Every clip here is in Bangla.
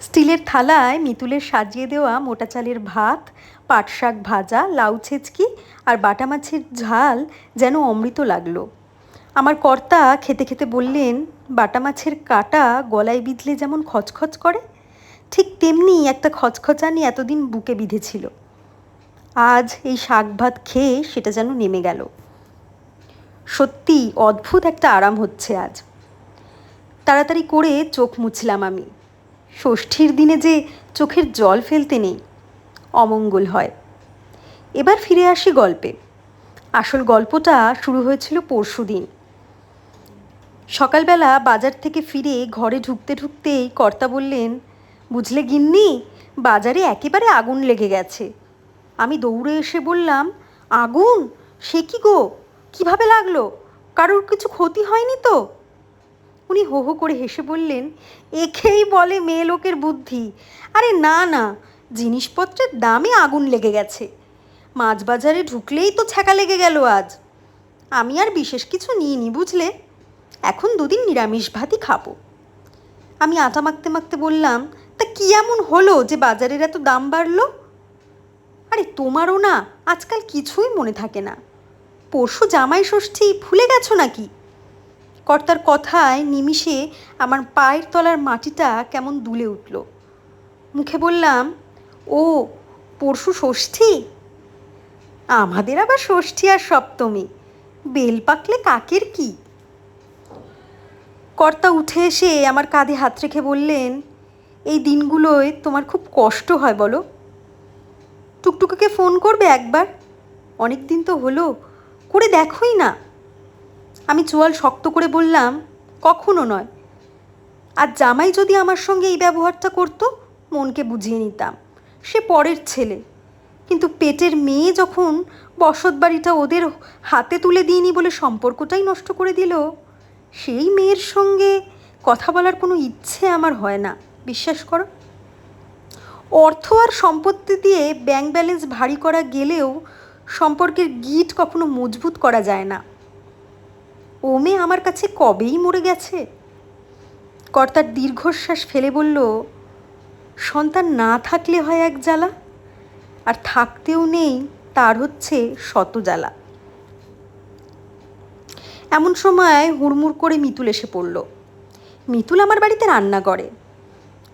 স্টিলের থালায় মিতুলের সাজিয়ে দেওয়া মোটা চালের ভাত, পাট শাক ভাজা, লাউ ছেচকি আর বাটা মাছের ঝাল যেন অমৃত লাগল। আমার কর্তা খেতে খেতে বললেন, বাটা মাছের কাটা গলায় বিঁধলে যেমন খচখচ করে, ঠিক তেমনি একটা খচখচানি এতদিন বুকে বিঁধেছিল। আজ এই শাক ভাত খেয়ে সেটা যেন নেমে গেল। সত্যি অদ্ভুত একটা আরাম হচ্ছে আজ। তাড়াতাড়ি করে চোখ মুছলাম আমি। ষষ্ঠীর দিনে যে চোখের জল ফেলতে নেই, অমঙ্গল হয়। এবার ফিরে আসি গল্পে। আসল গল্পটা শুরু হয়েছিল পরশু দিন। সকালবেলা বাজার থেকে ফিরে ঘরে ঢুকতে ঢুকতেই কর্তা বললেন, বুঝলে গিন্নি, বাজারে একেবারে আগুন লেগে গেছে। আমি দৌড়ে এসে বললাম, আগুন? সে কি গো? কীভাবে লাগল? কারোর কিছু ক্ষতি হয়নি তো? হো হো করে হেসে বললেন, একেই বলে মেয়ে লোকের বুদ্ধি। আরে না না, জিনিসপত্রের দামে আগুন লেগে গেছে। মাছ বাজারে ঢুকলেই তো ছ্যাঁকা লেগে গেল আজ। আমি আর বিশেষ কিছু নিইনি, বুঝলে? এখন দুদিন নিরামিষ ভাতই খাব। আমি আটা মাখতে মাখতে বললাম, তা কি এমন হলো যে বাজারের এত দাম বাড়লো? আরে তোমারও না, আজকাল কিছুই মনে থাকে না। পরশু জামাই ষষ্ঠী ভুলে গেছো নাকি? কর্তার কথায় নিমিষে আমার পায়ের তলার মাটিটা কেমন দুলে উঠল। মুখে বললাম, ও, পরশু ষষ্ঠী? আমাদের আবার ষষ্ঠী আর সপ্তমী। বেল পাকলে কাকের কি? কর্তা উঠে এসে আমার কাঁধে হাত রেখে বললেন, এই দিনগুলোয় তোমার খুব কষ্ট হয় বলো। টুকটুকাকে ফোন করবে একবার। অনেক দিন তো হলো, করে দেখোই না। আমি চোয়াল শক্ত করে বললাম, কখনো নয়। আর জামাই যদি আমার সঙ্গে এই ব্যবহারটা করতো, মনকে বুঝিয়ে নিতাম। সে পরের ছেলে। কিন্তু পেটের মেয়ে যখন বসত বাড়িটা ওদের হাতে তুলে দিইনি বলে সম্পর্কটাই নষ্ট করে দিল, সেই মেয়ের সঙ্গে কথা বলার কোনো ইচ্ছে আমার হয় না। বিশ্বাস করো। অর্থ আর সম্পত্তি দিয়ে ব্যাংক ব্যালেন্স ভারী করা গেলেও সম্পর্কের গিট কখনো মজবুত করা যায় না। ও আমার কাছে কবেই মরে গেছে? কর্তার দীর্ঘশ্বাস ফেলে বলল, সন্তান না থাকলে হয় এক জ্বালা, আর থাকতেও নেই, তার হচ্ছে শত জ্বালা। এমন সময় হুড়মুড় করে মিতুল এসে পড়ল। মিতুল আমার বাড়িতে রান্না করে।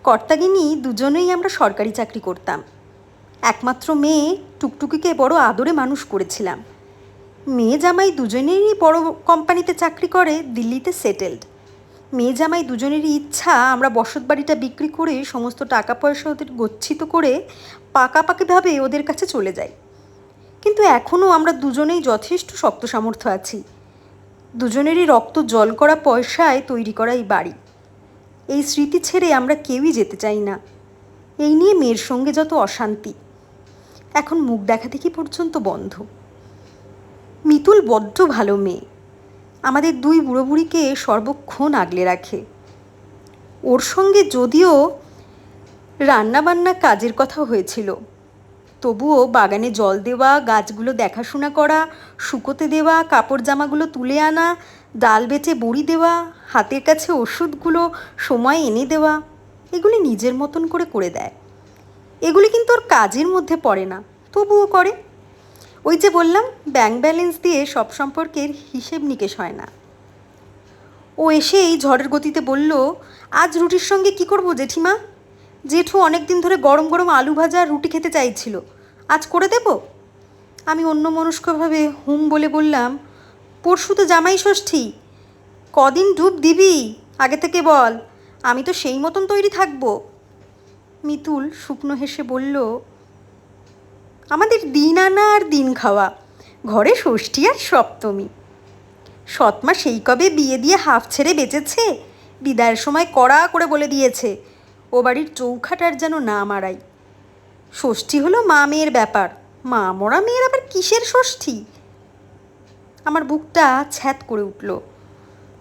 কর্তাগিনী দুজনেই আমরা সরকারি চাকরি করতাম। একমাত্র মেয়ে, টুকটুকিকে বড় আদরে মানুষ করেছিলাম। মেয়ে জামাই দুজনেরই বড় কোম্পানিতে চাকরি করে, দিল্লিতে সেটেলড মেয়ে জামাই দুজনেরই ইচ্ছা আমরা বসত বাড়িটা বিক্রি করে সমস্ত টাকা পয়সা ওদের গচ্ছিত করে পাকাপাকিভাবে ওদের কাছে চলে যাই। কিন্তু এখনও আমরা দুজনেই যথেষ্ট শক্ত সামর্থ্য আছি। দুজনেরই রক্ত জল করা পয়সায় তৈরি করা এই বাড়ি। এই স্মৃতি ছেড়ে আমরা কেউই যেতে চাই না। এই নিয়ে মেয়ের সঙ্গে যত অশান্তি। এখন মুখ দেখা দেখি পর্যন্ত বন্ধ? মিতুল বড্ড ভালো মেয়ে। আমাদের দুই বুড়ো বুড়িকে সর্বক্ষণ আগলে রাখে। ওর সঙ্গে যদিও রান্নাবান্না কাজের কথা হয়েছিল। তবুও বাগানে জল দেওয়া, গাছগুলো দেখাশোনা করা, শুকোতে দেওয়া কাপড় জামাগুলো তুলে আনা, ডাল বেটে বড়ি দেওয়া, হাতের কাছে ওষুধগুলো, সময় এনে দেওয়া, এগুলি নিজের মতন করে করে দেয়। এগুলি কিন্তু ওর কাজের মধ্যে পড়ে না, তবুও করে। ওই যে বললাম ব্যাংক ব্যালেন্স দিয়ে সব সম্পর্কের হিসেব নিকেশ হয় না। ও এসেই ঝড়ের গতিতে বলল, আজ রুটির সঙ্গে কি করব জেঠিমা? জেঠু অনেক দিন ধরে গরম গরম আলু ভাজা রুটি খেতে চাইছিল। আজ করে দেব? আমি অন্য মনস্কভাবে হুম বলে বললাম, পরশু তো জামাই ষষ্ঠী। কদিন ডুব দিবি? আগে থেকে বল। আমি তো সেই মতন তৈরি থাকব। মিতুল শুকনো হেসে বলল আমাদের দিন আনা আর দিন খাওয়া, ঘরে ষষ্ঠী আর সপ্তমী। সৎমা সেই কবে বিয়ে দিয়ে হাফ ছেড়ে বেঁচেছে? বিদায়ের সময় কড়া করে বলে দিয়েছে, ও বাড়ির চৌখাটার যেন না মারাই। ষষ্ঠী হলো মা মেয়ের ব্যাপার, মা মরা মেয়ের আবার কিসের ষষ্ঠী? আমার বুকটা ছ্যাত করে উঠল।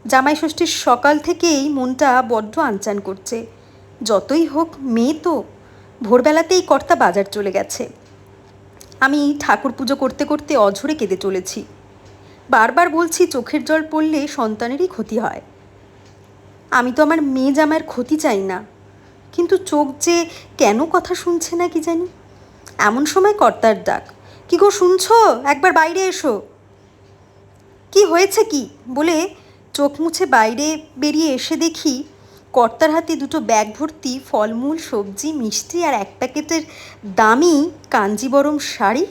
জামাই ষষ্ঠীর সকাল থেকেই মনটা বড্ড আনচান করছে। যতই হোক মেয়ে তো, ভোরবেলাতেই কর্তা বাজার চলে গেছে। আমি ঠাকুর পুজো করতে করতে অঝরে কেঁদে চলেছি। বারবার বলছি, চোখের জল পড়লে সন্তানেরই ক্ষতি হয়। আমি তো আমার মেয়ে জামাইয়ের ক্ষতি চাই না। কিন্তু চোখ যে কেন কথা শুনছে না কি জানি? এমন সময় কর্তার ডাক, কি গো শুনছো? একবার বাইরে এসো। কি হয়েছে কি? বলে চোখ মুছে বাইরে বেরিয়ে এসে দেখি কর্তার হাতে দুটো ব্যাগ ভর্তি, ফলমূল, সবজি, মিষ্টি আর এক প্যাকেটের দামি কাঞ্জিবরম শাড়ি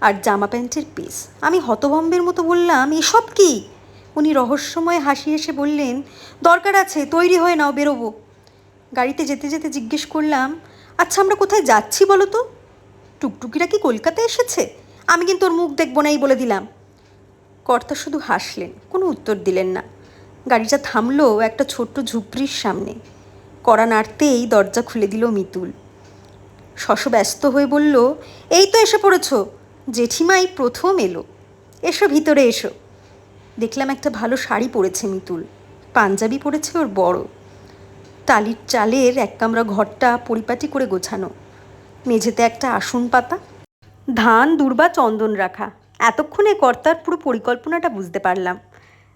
আর জামা প্যান্টের পিস। আমি হতভম্বের মতো বললাম, এসব কি? উনি রহস্যময় হাসি এসে বললেন, দরকার আছে, তৈরি হয়ে নাও, বেরোবো। গাড়িতে যেতে যেতে জিজ্ঞেস করলাম আচ্ছা আমরা কোথায় যাচ্ছি বলো তো? টুকটুকিরা কি কলকাতা এসেছে? আমি কিন্তু ওর মুখ দেখব না এই বলে দিলাম। কর্তা শুধু হাসলেন, কোনো উত্তর দিলেন না। গাড়িটা থামলো একটা ছোট্ট ঝুপড়ির সামনে। কড়া নাড়তেই দরজা খুলে দিল মিতুল। শশ ব্যস্ত হয়ে বলল, এই তো এসে পড়েছ। জেঠিমাই প্রথম এলো। এসো ভিতরে এসো। দেখলাম একটা ভালো শাড়ি পরেছে মিতুল। পাঞ্জাবি পরেছে ওর বড়। টালির চালের এক কামরা ঘরটা পরিপাটি করে গোছানো। মেঝেতে একটা আসন পাতা, ধান, দুর্বা, চন্দন রাখা। এতক্ষণে কর্তার পুরো পরিকল্পনাটা বুঝতে পারলাম।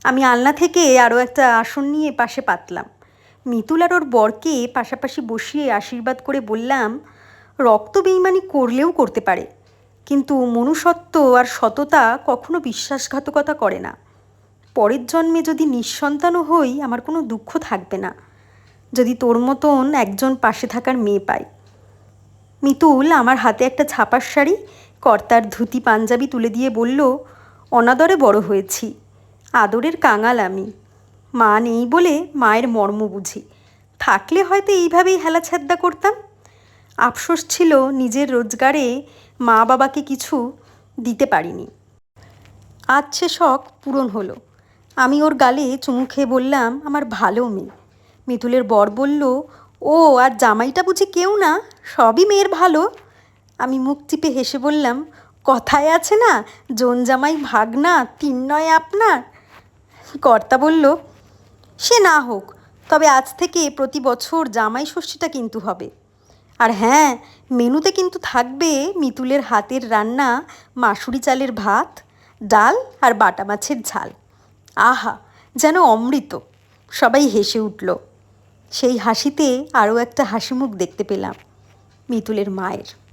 আমি আলনা থেকে আরও একটা আসন নিয়ে পাশে পাতলাম। মিতুল আর ওর বরকে পাশাপাশি বসিয়ে আশীর্বাদ করে বললাম, রক্ত বেইমানি করলেও করতে পারে। কিন্তু মনুষ্যত্ব আর সততা কখনো বিশ্বাসঘাতকতা করে না। পরের জন্মে যদি নিঃসন্তানও হই, আমার কোনো দুঃখ থাকবে না। যদি তোর মতন একজন পাশে থাকার মেয়ে পাই। মিতুল আমার হাতে একটা ছাপার শাড়ি, কর্তার ধুতি পাঞ্জাবি তুলে দিয়ে বলল, অনাদরে বড় হয়েছি। আদরের কাঙাল আমি। মা নেই বলে মায়ের মর্ম বুঝি। থাকলে হয়তো এইভাবেই হেলাছাদ্দা করতাম। আফসোস ছিল নিজের রোজগারে মা বাবাকে কিছু দিতে পারিনি। আজ সে শখ পূরণ হলো। আমি ওর গালে চুমু খেয়ে বললাম, আমার ভালো মেয়ে। মিতুলের বর বলল, ও, আর জামাইটা বুঝি কেউ না? সবই মেয়ের ভালো? আমি মুখ চিপে হেসে বললাম, কথায় আছে না, জোন জামাই ভাগনা, তিন নয় আপনার কর্তা বলল, সে না হোক, তবে আজ থেকে প্রতি বছর জামাই ষষ্ঠীটা কিন্তু হবে। আর হ্যাঁ মেনুতে কিন্তু থাকবে মিতুলের হাতের রান্না, মাসুরি চালের ভাত, ডাল আর বাটা মাছের ঝাল। আহা, যেন অমৃত। সবাই হেসে উঠল। সেই হাসিতে আরও একটা হাসি মুখ দেখতে পেলাম, মিতুলের মায়ের।